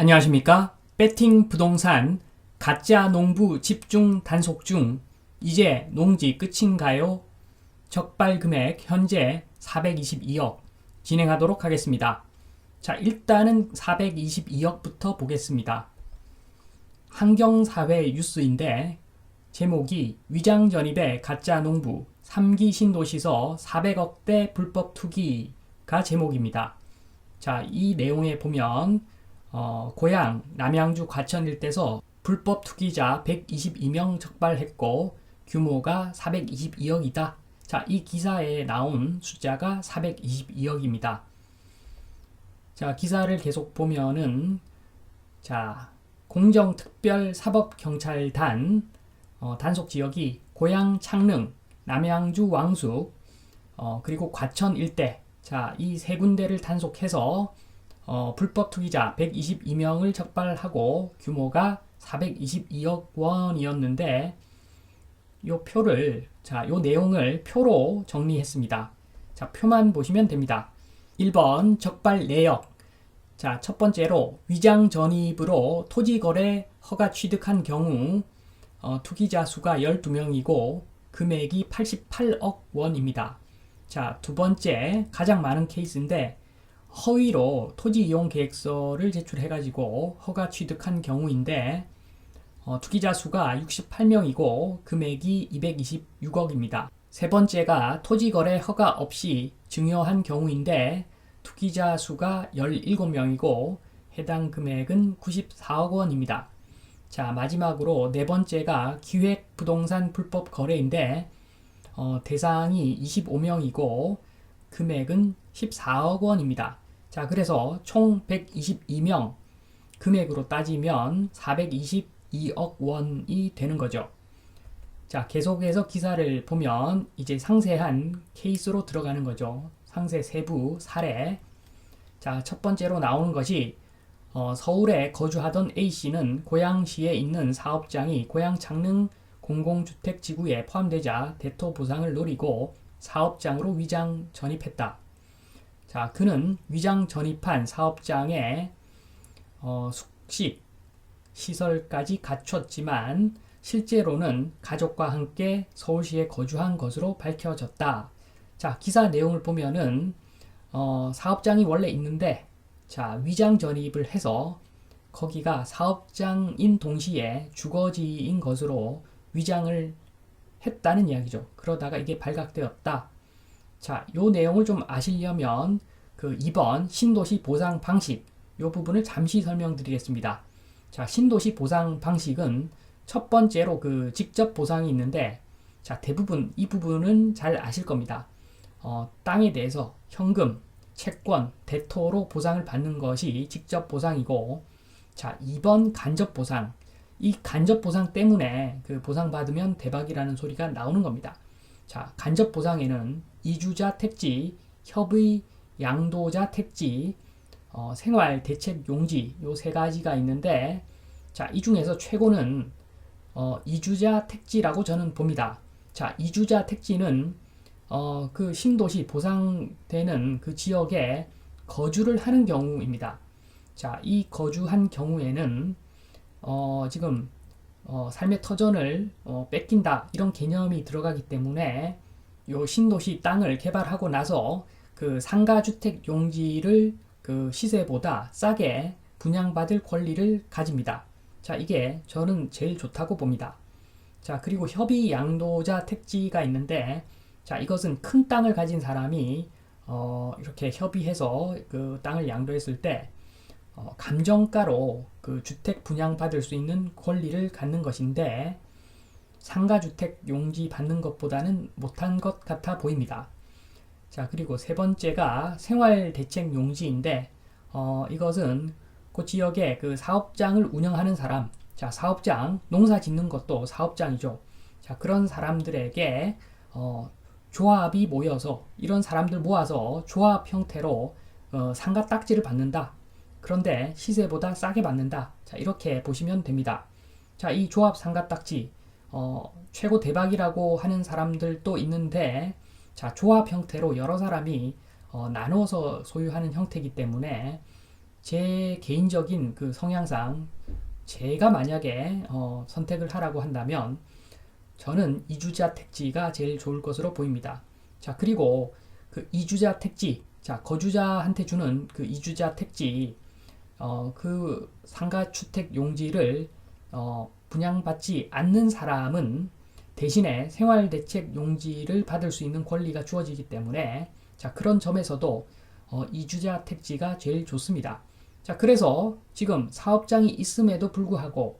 안녕하십니까? 배팅 부동산 가짜 농부 집중 단속 중 이제 농지 끝인가요? 적발 금액 현재 422억 진행하도록 하겠습니다. 자, 일단은 422억부터 보겠습니다. 환경사회 뉴스인데 제목이 위장 전입의 가짜 농부 3기 신도시서 400억대 불법 투기가 제목입니다. 자, 이 내용에 보면 어, 고향 남양주 과천 일대에서 불법 투기자 122명 적발했고 규모가 422억이다. 자, 이 기사에 나온 숫자가 422억입니다. 자, 기사를 계속 보면은 자, 공정특별사법경찰단 어, 단속 지역이 고향 창릉, 남양주 왕숙, 어, 그리고 과천 일대. 자, 이 세 군데를 단속해서 어, 불법 투기자 122명을 적발하고 규모가 422억 원이었는데 요 표를 자, 요 내용을 표로 정리했습니다. 자, 표만 보시면 됩니다. 1번 적발 내역. 자, 첫 번째로 위장 전입으로 토지 거래 허가 취득한 경우 어, 투기자 수가 12명이고 금액이 88억 원입니다. 자, 두 번째 가장 많은 케이스인데 허위로 토지 이용 계획서를 제출해가지고 허가 취득한 경우인데 어, 투기자 수가 68명이고 금액이 226억입니다. 세 번째가 토지 거래 허가 없이 증여한 경우인데 투기자 수가 17명이고 해당 금액은 94억 원입니다. 자, 마지막으로 네 번째가 기획 부동산 불법 거래인데 어, 대상이 25명이고 금액은 14억 원입니다. 자, 그래서 총 122명 금액으로 따지면 422억 원이 되는 거죠. 자, 계속해서 기사를 보면 이제 상세한 케이스로 들어가는 거죠. 상세 세부 사례. 자, 첫 번째로 나오는 것이 어, 서울에 거주하던 A씨는 고양시에 있는 사업장이 고양 창릉 공공주택 지구에 포함되자 대토 보상을 노리고 사업장으로 위장 전입했다. 자, 그는 위장 전입한 사업장에 어, 숙식 시설까지 갖췄지만 실제로는 가족과 함께 서울시에 거주한 것으로 밝혀졌다. 자, 기사 내용을 보면은 어, 사업장이 원래 있는데 자, 위장 전입을 해서 거기가 사업장인 동시에 주거지인 것으로 위장을 했다는 이야기죠. 그러다가 이게 발각되었다. 자, 요 내용을 좀 아시려면 그 2번 신도시 보상 방식 요 부분을 잠시 설명드리겠습니다. 자, 신도시 보상 방식은 첫 번째로 그 직접 보상이 있는데 자, 대부분 이 부분은 잘 아실 겁니다. 어, 땅에 대해서 현금, 채권, 대토로 보상을 받는 것이 직접 보상이고 자, 2번 간접 보상. 이 간접 보상 때문에 그 보상 받으면 대박이라는 소리가 나오는 겁니다. 자, 간접 보상에는 이주자 택지, 협의 양도자 택지, 어, 생활 대책 용지 요 세 가지가 있는데 자, 이 중에서 최고는 어, 이주자 택지라고 저는 봅니다. 자, 이주자 택지는 어, 그 신도시 보상되는 그 지역에 거주를 하는 경우입니다. 자, 이 거주한 경우에는 어, 지금 어, 삶의 터전을 어, 뺏긴다 이런 개념이 들어가기 때문에 요 신도시 땅을 개발하고 나서 그 상가주택 용지를 그 시세보다 싸게 분양받을 권리를 가집니다. 자, 이게 저는 제일 좋다고 봅니다. 자, 그리고 협의 양도자 택지가 있는데, 자, 이것은 큰 땅을 가진 사람이 어, 이렇게 협의해서 그 땅을 양도했을 때 어, 감정가로 그 주택 분양받을 수 있는 권리를 갖는 것인데 상가주택 용지 받는 것보다는 못한 것 같아 보입니다. 자 그리고 세 번째가 생활대책 용지인데 어, 이것은 그 지역에 그 사업장을 운영하는 사람 자 사업장 농사 짓는 것도 사업장이죠. 자 그런 사람들에게 어, 조합이 모여서 이런 사람들 모아서 조합 형태로 어, 상가 딱지를 받는다. 그런데 시세보다 싸게 받는다. 자, 이렇게 보시면 됩니다. 자, 이 조합 상가 딱지, 어, 최고 대박이라고 하는 사람들도 있는데, 자, 조합 형태로 여러 사람이 어, 나눠서 소유하는 형태이기 때문에 제 개인적인 그 성향상 제가 만약에 어, 선택을 하라고 한다면 저는 이주자 택지가 제일 좋을 것으로 보입니다. 자, 그리고 그 이주자 택지, 자, 거주자한테 주는 그 이주자 택지, 어, 그 상가 주택 용지를 어, 분양받지 않는 사람은 대신에 생활 대책 용지를 받을 수 있는 권리가 주어지기 때문에 자, 그런 점에서도 어, 이주자 택지가 제일 좋습니다. 자, 그래서 지금 사업장이 있음에도 불구하고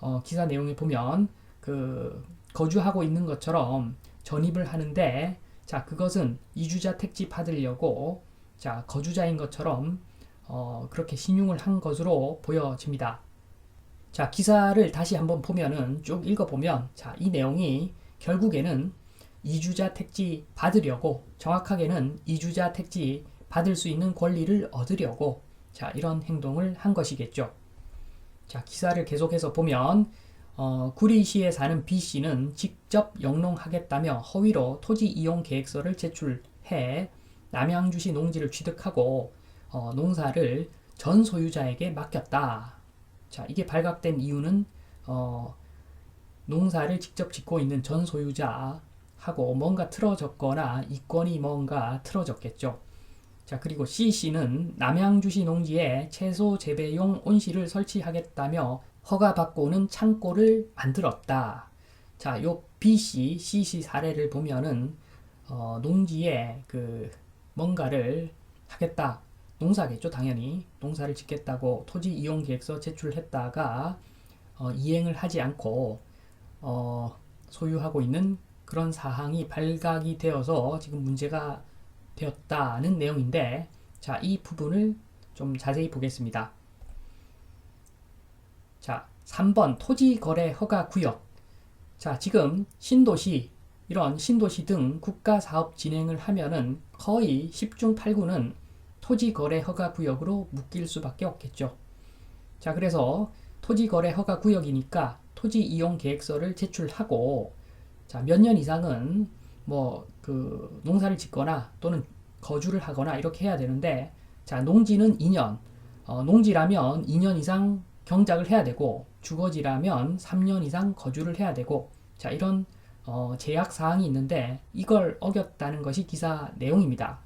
어, 기사 내용에 보면 그 거주하고 있는 것처럼 전입을 하는데 자, 그것은 이주자 택지 받으려고 자, 거주자인 것처럼 어, 그렇게 신용을 한 것으로 보여집니다. 자, 기사를 다시 한번 보면은 쭉 읽어보면 자, 이 내용이 결국에는 이주자 택지 받으려고 정확하게는 이주자 택지 받을 수 있는 권리를 얻으려고 자, 이런 행동을 한 것이겠죠. 자, 기사를 계속해서 보면 어, 구리시에 사는 B씨는 직접 영농하겠다며 허위로 토지 이용 계획서를 제출해 남양주시 농지를 취득하고 어, 농사를 전 소유자에게 맡겼다. 자, 이게 발각된 이유는 어, 농사를 직접 짓고 있는 전 소유자하고 뭔가 틀어졌거나 이권이 뭔가 틀어졌겠죠. 자, 그리고 C씨는 남양주시 농지에 채소 재배용 온실을 설치하겠다며 허가받고는 창고를 만들었다. 자, 요 B씨, C씨 사례를 보면은 어, 농지에 그 뭔가를 하겠다. 농사겠죠, 당연히. 농사를 짓겠다고 토지 이용 계획서 제출했다가 어, 이행을 하지 않고 어, 소유하고 있는 그런 사항이 발각이 되어서 지금 문제가 되었다는 내용인데 자, 이 부분을 좀 자세히 보겠습니다. 자, 3번 토지 거래 허가 구역. 자, 지금 신도시 이런 신도시 등 국가 사업 진행을 하면은 거의 10중 8구는 토지 거래 허가 구역으로 묶일 수밖에 없겠죠. 자, 그래서 토지 거래 허가 구역이니까 토지 이용 계획서를 제출하고 자, 몇 년 이상은 뭐 그 농사를 짓거나 또는 거주를 하거나 이렇게 해야 되는데 자, 농지는 2년. 어, 농지라면 2년 이상 경작을 해야 되고 주거지라면 3년 이상 거주를 해야 되고 자, 이런 어, 제약 사항이 있는데 이걸 어겼다는 것이 기사 내용입니다.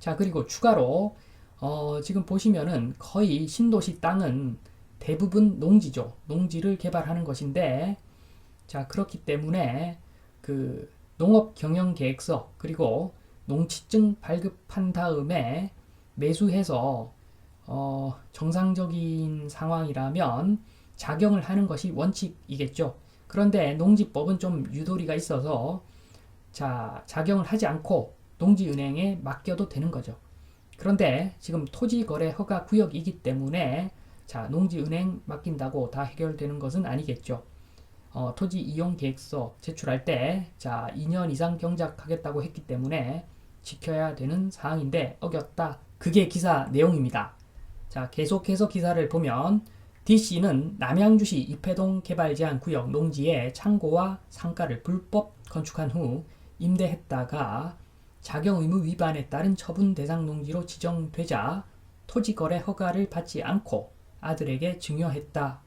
자, 그리고 추가로 어, 지금 보시면은 거의 신도시 땅은 대부분 농지죠. 농지를 개발하는 것인데 자, 그렇기 때문에 그 농업 경영 계획서 그리고 농지증 발급한 다음에 매수해서 어, 정상적인 상황이라면 작용을 하는 것이 원칙이겠죠. 그런데 농지법은 좀 유도리가 있어서 자, 작용을 하지 않고 농지은행에 맡겨도 되는 거죠. 그런데 지금 토지거래 허가 구역이기 때문에 자, 농지은행 맡긴다고 다 해결되는 것은 아니겠죠. 어, 토지 이용 계획서 제출할 때, 자, 2년 이상 경작하겠다고 했기 때문에 지켜야 되는 사항인데 어겼다. 그게 기사 내용입니다. 자, 계속해서 기사를 보면 DC는 남양주시 이패동 개발 제한 구역 농지에 창고와 상가를 불법 건축한 후 임대했다가 자경 의무 위반에 따른 처분 대상 농지로 지정되자 토지 거래 허가를 받지 않고 아들에게 증여했다.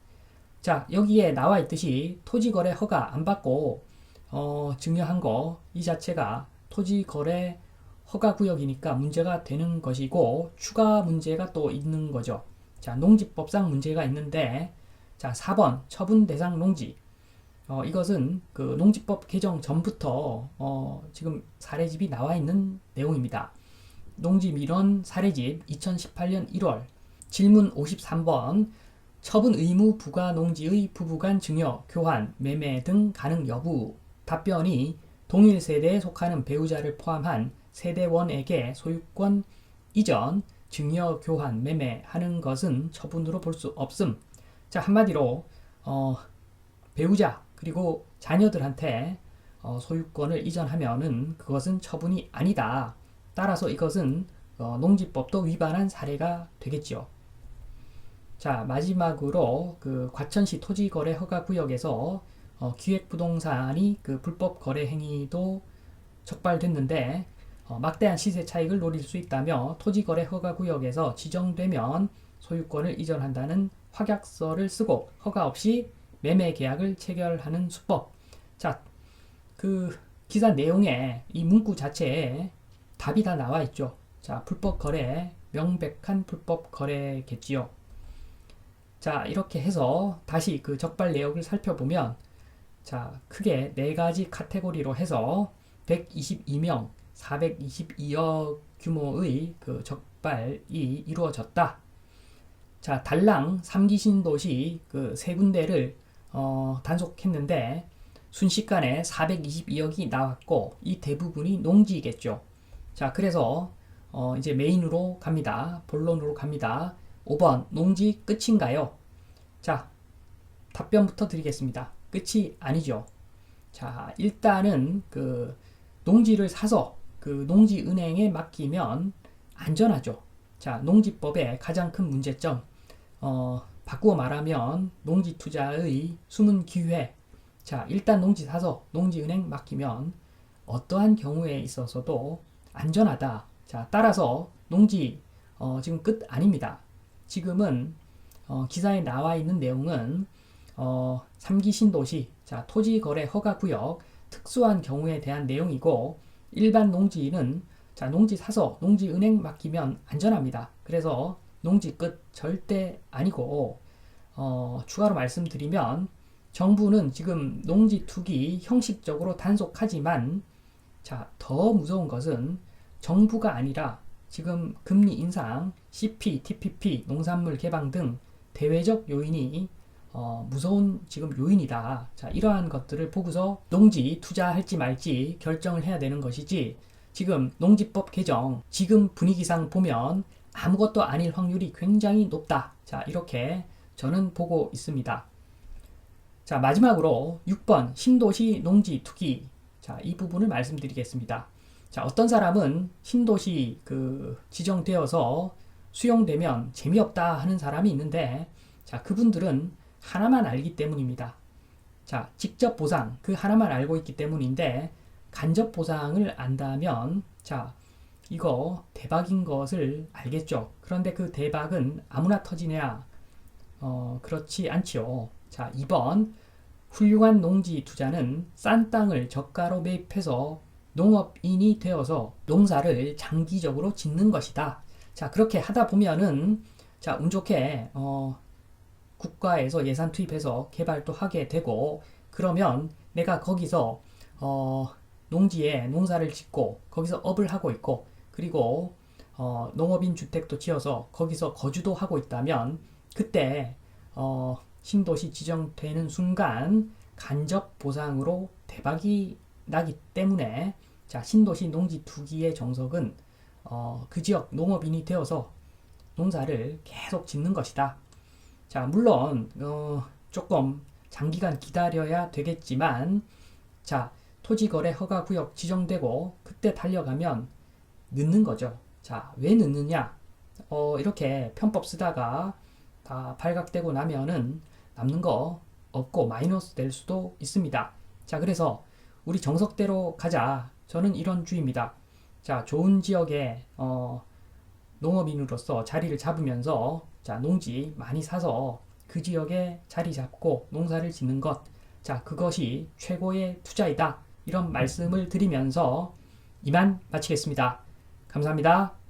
자, 여기에 나와 있듯이 토지 거래 허가 안 받고 어, 증여한 거 이 자체가 토지 거래 허가 구역이니까 문제가 되는 것이고 추가 문제가 또 있는 거죠. 자, 농지법상 문제가 있는데 자, 4번 처분 대상 농지. 어, 이것은 그 농지법 개정 전부터 어, 지금 사례집이 나와 있는 내용입니다. 농지 밀원 사례집 2018년 1월 질문 53번 처분 의무 부가 농지의 부부간 증여, 교환, 매매 등 가능 여부 답변이 동일 세대에 속하는 배우자를 포함한 세대원에게 소유권 이전, 증여, 교환, 매매 하는 것은 처분으로 볼 수 없음. 자 한마디로 어, 배우자 그리고 자녀들한테 어, 소유권을 이전하면은 그것은 처분이 아니다. 따라서 이것은 어, 농지법도 위반한 사례가 되겠죠. 자 마지막으로 그 과천시 토지거래 허가 구역에서 어, 기획부동산이 그 불법 거래 행위도 적발됐는데 어, 막대한 시세 차익을 노릴 수 있다며 토지거래 허가 구역에서 지정되면 소유권을 이전한다는 확약서를 쓰고 허가 없이 매매 계약을 체결하는 수법. 자, 그 기사 내용에 이 문구 자체에 답이 다 나와 있죠. 자, 불법 거래, 명백한 불법 거래겠지요. 자, 이렇게 해서 다시 그 적발 내역을 살펴보면 자, 크게 네 가지 카테고리로 해서 122명, 422억 규모의 그 적발이 이루어졌다. 자, 달랑 3기 신도시 그 세 군데를 어, 단속했는데 순식간에 422억이 나왔고 이 대부분이 농지겠죠. 자, 그래서 어, 이제 메인으로 갑니다. 본론으로 갑니다. 5번 농지 끝인가요? 자, 답변부터 드리겠습니다. 끝이 아니죠. 자, 일단은 그 농지를 사서 그 농지 은행에 맡기면 안전하죠. 자, 농지법의 가장 큰 문제점, 어, 바꾸어 말하면 농지 투자의 숨은 기회. 자, 일단 농지 사서 농지은행 맡기면 어떠한 경우에 있어서도 안전하다. 자, 따라서 농지 어, 지금 끝 아닙니다. 지금은 어, 기사에 나와 있는 내용은 어, 3기 신도시, 자, 토지 거래 허가 구역, 특수한 경우에 대한 내용이고 일반 농지는 자, 농지 사서 농지 은행 맡기면 안전합니다. 그래서 농지 끝 절대 아니고 어, 추가로 말씀드리면 정부는 지금 농지 투기 형식적으로 단속하지만 자, 더 무서운 것은 정부가 아니라 지금 금리 인상, CP, TPP, 농산물 개방 등 대외적 요인이 어, 무서운 지금 요인이다. 자, 이러한 것들을 보고서 농지 투자할지 말지 결정을 해야 되는 것이지 지금 농지법 개정 지금 분위기상 보면 아무것도 아닐 확률이 굉장히 높다. 자, 이렇게 저는 보고 있습니다. 자, 마지막으로 6번 신도시 농지 투기. 자, 이 부분을 말씀드리겠습니다. 자, 어떤 사람은 신도시 그 지정되어서 수용되면 재미없다 하는 사람이 있는데 자, 그분들은 하나만 알기 때문입니다. 자, 직접 보상 그 하나만 알고 있기 때문인데 간접 보상을 안다면 자, 이거 대박인 것을 알겠죠. 그런데 그 대박은 아무나 터지냐? 어, 그렇지 않지요. 자, 2번. 훌륭한 농지 투자는 싼 땅을 저가로 매입해서 농업인이 되어서 농사를 장기적으로 짓는 것이다. 자, 그렇게 하다 보면은 자, 운 좋게 어, 국가에서 예산 투입해서 개발도 하게 되고 그러면 내가 거기서 어, 농지에 농사를 짓고 거기서 업을 하고 있고 그리고 어, 농업인 주택도 지어서 거기서 거주도 하고 있다면 그때 어, 신도시 지정되는 순간 간접 보상으로 대박이 나기 때문에 자 신도시 농지 투기의 정석은 어, 그 지역 농업인이 되어서 농사를 계속 짓는 것이다. 자 물론 어, 조금 장기간 기다려야 되겠지만 자 토지거래 허가 구역 지정되고 그때 달려가면 늦는 거죠. 자, 왜 늦느냐? 어, 이렇게 편법 쓰다가 다 발각되고 나면은 남는 거 없고 마이너스 될 수도 있습니다. 자, 그래서 우리 정석대로 가자. 저는 이런 주의입니다. 자, 좋은 지역에 어, 농업인으로서 자리를 잡으면서 자, 농지 많이 사서 그 지역에 자리 잡고 농사를 짓는 것. 자, 그것이 최고의 투자이다. 이런 말씀을 드리면서 이만 마치겠습니다. 감사합니다.